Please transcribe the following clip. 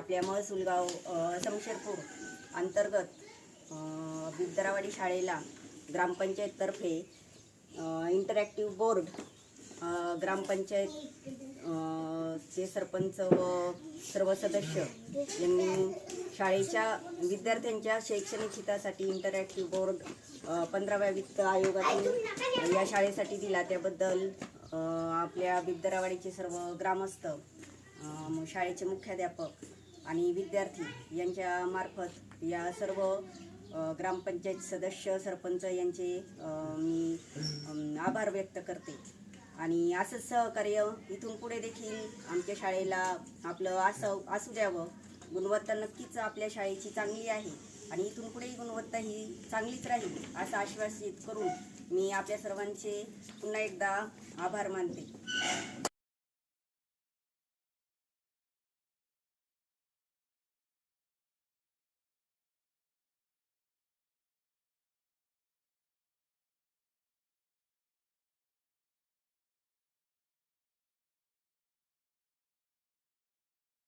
आपल्या महसूलगाव समशेरपूर अंतर्गत बिद्दरावाडी शाळेला ग्रामपंचायततर्फे इंटरॅक्टिव्ह बोर्ड ग्रामपंचायत चे सरपंच व सर्व सदस्य यांनी शाळेच्या विद्यार्थ्यांच्या शैक्षणिक हितासाठी इंटरॅक्टिव्ह बोर्ड पंधराव्या वित्त आयोगातून या शाळेसाठी दिला. त्याबद्दल आपल्या बिद्दरावाडीचे सर्व ग्रामस्थ शाळेचे मुख्याध्यापक आणि विद्यार्थी यांच्या मार्फत या सर्व ग्रामपंचायत सदस्य सरपंच यांचे मी आभार व्यक्त करते. आणि असंच सहकार्य इथून पुढे देखील आमच्या शाळेला आपलं असं असू द्यावं. गुणवत्ता नक्कीच आपल्या शाळेची चांगली आहे आणि इथून पुढेही गुणवत्ता ही चांगलीच राहील असं आश्वासित करून मी आपल्या सर्वांचे पुन्हा एकदा आभार मानते.